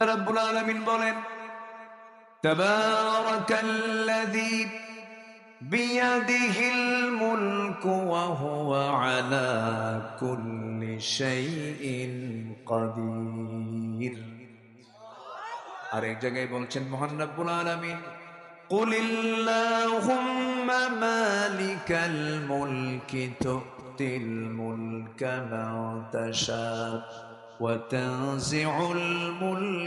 রব্বুল আলামিন বলেন তাবারাকাল্লাযী বিয়াদিহিল মুলকু ওয়া হুয়া আলা কুল্লি শাইইন কাদির আরেক জায়গায় বলছেন মহান রব্বুল আলামিন قل اللهم مالك الملك تؤتي الملك من تشاء وتنزع الملك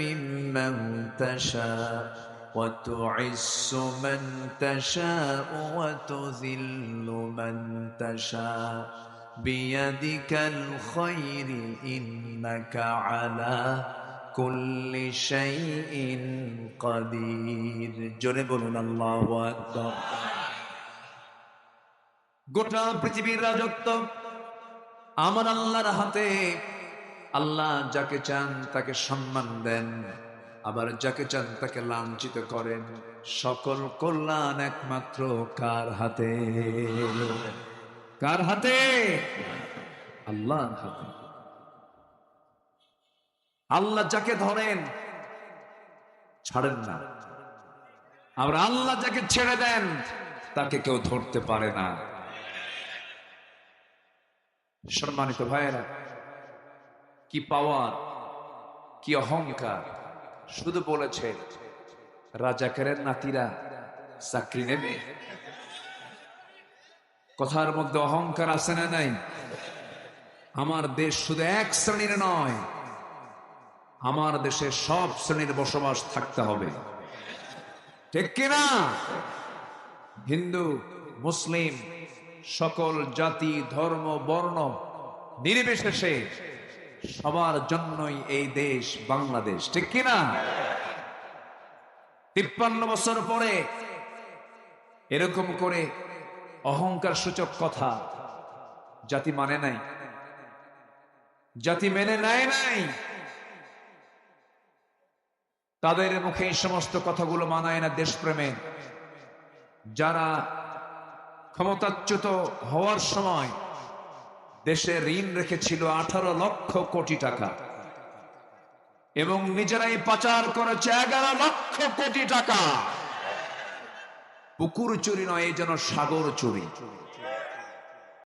ممن تشاء وتعز من تشاء وتذل من تشاء بيدك الخير انك على كل شيء قدير জোরে বলুন আল্লাহু আকবার গোটা পৃথিবীর রাজত্ব আমার আল্লাহর হাতে আল্লাহ যাকে চান তাকে সম্মান দেন, আবার যাকে চান তাকে লাঞ্ছিত করেন। সকল কল্যাণ একমাত্র কার হাতে? কার হাতে? আল্লাহর হাতে। আল্লাহ যাকে ধরেন, ছাড়েন না। আবার আল্লাহ যাকে ছেড়ে দেন, তাকে কেউ ধরতে পারে না। সম্মানিত ভাইয়েরা কি পাওয়ার, কি অহংকার? শুধু বলেছে, রাজাকারের নাতিরা চাকরি নেবে। কথার মধ্যে অহংকার আছে না নাই? আমার দেশ শুধু এক শ্রেণির নয়, আমার দেশে সব শ্রেণির বসবাস থাকতে হবে। ঠিক কিনা হিন্দু, মুসলিম, সকল জাতি, ধর্ম, বর্ণ নির্বিশেষে সবার জন্যই এই দেশ বাংলাদেশ, ঠিক কিনা? তিপ্পান্ন বছর পরে এরকম করে অহংকার সূচক কথা জাতি মানে নাই। জাতি মেনে নেয় নাই। তাদের মুখে এই সমস্ত কথাগুলো মানায় না দেশপ্রেমে। যারা ক্ষমতাচ্যুত হওয়ার সময় দেশে ঋণ রেখেছিল আঠারো লক্ষ কোটি টাকা। এবং নিজেরাই পাচার করেছে এগারো লক্ষ কোটি টাকা। পুকুর চুরি নয়, এই যেন সাগর চুরি।